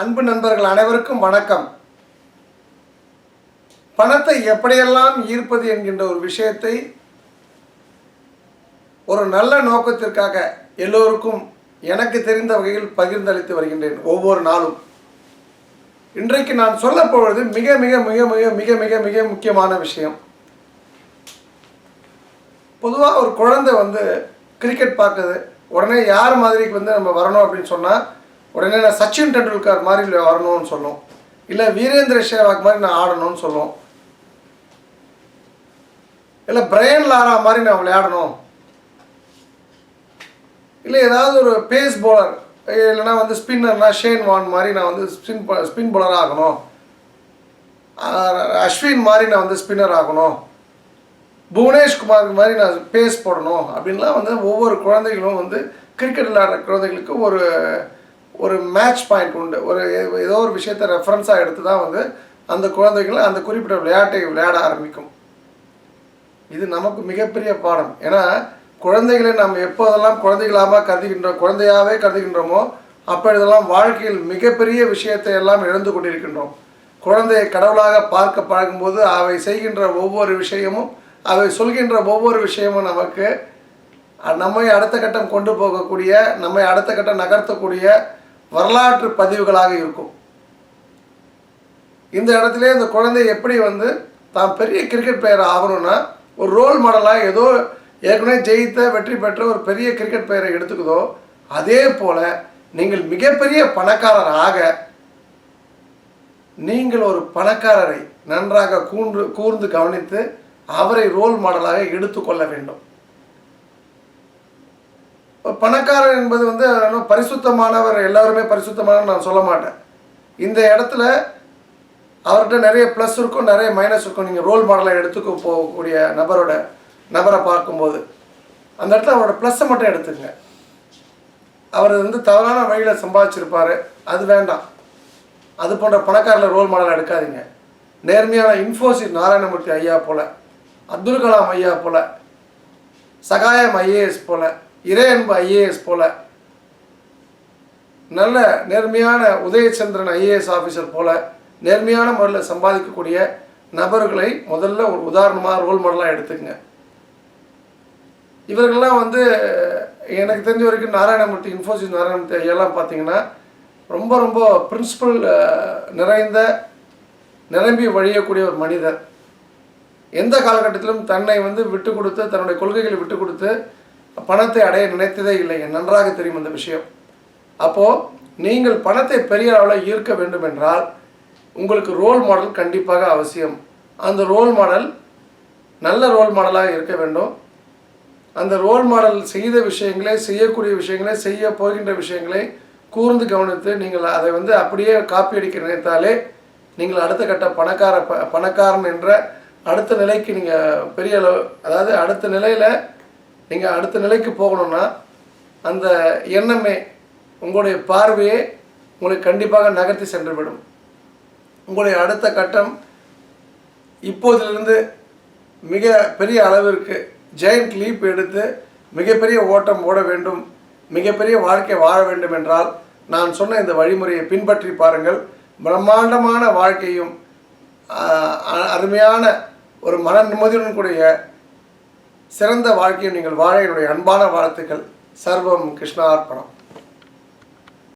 அன்பு நண்பர்கள் அனைவருக்கும் வணக்கம். பணத்தை எப்படியெல்லாம் ஈர்ப்பது என்கின்ற ஒரு விஷயத்தை ஒரு நல்ல நோக்கத்திற்காக எல்லோருக்கும் எனக்கு தெரிந்த வகையில் பகிர்ந்தளித்து வருகின்றேன் ஒவ்வொரு நாளும். இன்றைக்கு நான் சொல்லப்போவது மிக மிக மிக மிக மிக மிக மிக முக்கியமான விஷயம். பொதுவாக ஒரு குழந்தை வந்து கிரிக்கெட் பார்க்குது. உடனே யார் மாதிரிக்கு வந்து நம்ம வரணும் அப்படின்னு சொன்னால் உடனே நான் சச்சின் டெண்டுல்கர் மாதிரி வரணும்னு சொல்லும். இல்லை வீரேந்திர சேவாக் மாதிரி நான் ஆடணும்னு சொல்லும். இல்லை பிரையன் லாரா மாதிரி நான் விளையாடணும். இல்லை ஏதாவது ஒரு பேஸ் போலர் இல்லைனா வந்து ஸ்பின்னர்னா ஷேன் வான் மாதிரி நான் வந்து ஸ்பின் ஸ்பின் போலர் ஆகணும். அஸ்வின் மாதிரி நான் வந்து ஸ்பின்னர் ஆகணும். புவனேஷ்குமார் மாதிரி நான் பேஸ் போடணும். அப்படின்லாம் வந்து ஒவ்வொரு குழந்தைகளும் வந்து கிரிக்கெட் விளையாடுற குழந்தைகளுக்கு ஒரு ஒரு மேட்ச் பாயிண்ட் உண்டு. ஒரு ஏதோ ஒரு விஷயத்தை ரெஃபரன்ஸாக எடுத்து தான் வந்து அந்த குழந்தைகள் அந்த குறிப்பிட்ட விளையாட்டை விளையாட ஆரம்பிக்கும். இது நமக்கு மிகப்பெரிய பாடம். ஏன்னா குழந்தைகளை நாம் எப்போதெல்லாம் குழந்தைகளாக கருதுகின்றோம் குழந்தையாகவே கருதுகின்றோமோ அப்பொழுதெல்லாம் வாழ்க்கையில் மிகப்பெரிய விஷயத்தை எல்லாம் இழந்து கொண்டிருக்கின்றோம். குழந்தையை கடவுளாக பார்க்க பழகும்போது அவை செய்கின்ற ஒவ்வொரு விஷயமும் அவை சொல்கின்ற ஒவ்வொரு விஷயமும் நமக்கு நம்மை அடுத்த கட்டம் கொண்டு போகக்கூடிய நம்மை அடுத்த கட்டம் நகர்த்தக்கூடிய வரலாற்று பதிவுகளாக இருக்கும். இந்த இடத்துல இந்த குழந்தை எப்படி வந்து தான் பெரிய கிரிக்கெட் பிளேயர் ஆகணும்னா ஒரு ரோல் மாடலாக ஏதோ ஏற்கனவே ஜெயித்த வெற்றி பெற்ற ஒரு பெரிய கிரிக்கெட் பிளேயரை எடுத்துக்குதோ அதே போல் நீங்கள் மிகப்பெரிய பணக்காரர் ஆக நீங்கள் ஒரு பணக்காரரை நன்றாக கூன்று கூர்ந்து கவனித்து அவரை ரோல் மாடலாக எடுத்துக்கொள்ள வேண்டும். பணக்காரர் என்பது வந்து இன்னும் பரிசுத்தமானவர் எல்லாருமே பரிசுத்தமான நான் சொல்ல மாட்டேன். இந்த இடத்துல அவர்கிட்ட நிறைய ப்ளஸ் இருக்கும் நிறைய மைனஸ் இருக்கும். நீங்கள் ரோல் மாடலை எடுத்துக்க போகக்கூடிய நபரோட நபரை பார்க்கும்போது. அந்த இடத்துல அவரோட ப்ளஸ்ஸை மட்டும் எடுத்துக்கங்க. அவர் வந்து தவறான வழியில் சம்பாதிச்சிருப்பார். அது வேண்டாம். அது போன்ற பணக்காரில் ரோல் மாடல் எடுக்காதீங்க. நேர்மையான இன்ஃபோசிஸ் நாராயணமூர்த்தி ஐயா போல் அப்துல் கலாம் ஐயா போல் சகாயம் ஐஏஎஸ் போல் இறையன்பு ஐஏஎஸ் போல. நல்ல நேர்மையான உதயச்சந்திரன் ஐஏஎஸ் ஆஃபீஸர் போல நேர்மையான முறையில் சம்பாதிக்கக்கூடிய நபர்களை முதல்ல ஒரு உதாரணமாக ரோல் மாடலாக எடுத்துக்கங்க. இவர்கள்லாம் வந்து எனக்கு தெரிஞ்ச வரைக்கும் நாராயணமூர்த்தி இன்ஃபோசிஸ் நாராயணமூர்த்தி ஐயெல்லாம் பார்த்தீங்கன்னா ரொம்ப ரொம்ப பிரின்சிபல் நிறைந்த நிரம்பி வழியக்கூடிய ஒரு மனிதர். எந்த காலகட்டத்திலும் தன்னை வந்து விட்டு கொடுத்து தன்னுடைய கொள்கைகளை விட்டு கொடுத்து பணத்தை அடைய நினைத்ததே இல்லை. நன்றாக தெரியும் அந்த விஷயம். அப்போது நீங்கள் பணத்தை பெரிய அளவில் ஈர்க்க வேண்டும் என்றால் உங்களுக்கு ரோல் மாடல் கண்டிப்பாக அவசியம். அந்த ரோல் மாடல் நல்ல ரோல் மாடலாக இருக்க வேண்டும். அந்த ரோல் மாடல் செய்த விஷயங்களே செய்யக்கூடிய விஷயங்களே செய்ய போகின்ற விஷயங்களை கூர்ந்து கவனித்து நீங்கள் அதை வந்து அப்படியே காப்பி அடிக்க நினைத்தாலே நீங்கள் அடுத்த கட்ட பணக்கார ப- பணக்காரன் என்ற அடுத்த நிலைக்கு நீங்கள் பெரிய அளவு அதாவது அடுத்த நிலையில் நீங்கள் அடுத்த நிலைக்கு போகணும்னா அந்த எண்ணமே உங்களுடைய பார்வையே உங்களை கண்டிப்பாக நகர்த்தி சென்றுவிடும். உங்களுடைய அடுத்த கட்டம் இப்போதிலிருந்து மிக பெரிய அளவிற்கு ஜெயண்ட் லீப் எடுத்து மிகப்பெரிய ஓட்டம் ஓட வேண்டும் மிகப்பெரிய வாழ்க்கை வாழ வேண்டும் என்றால் நான் சொன்ன இந்த வழிமுறையை பின்பற்றி பாருங்கள். பிரம்மாண்டமான வாழ்க்கையும் அ- அருமையான ஒரு மன நிம்மதியுடன் கூடிய சிறந்த வாழ்க்கையை நீங்கள் வாழ என்னுடைய அன்பான வாழ்த்துக்கள். சர்வம் கிருஷ்ணார்ப்பணம்.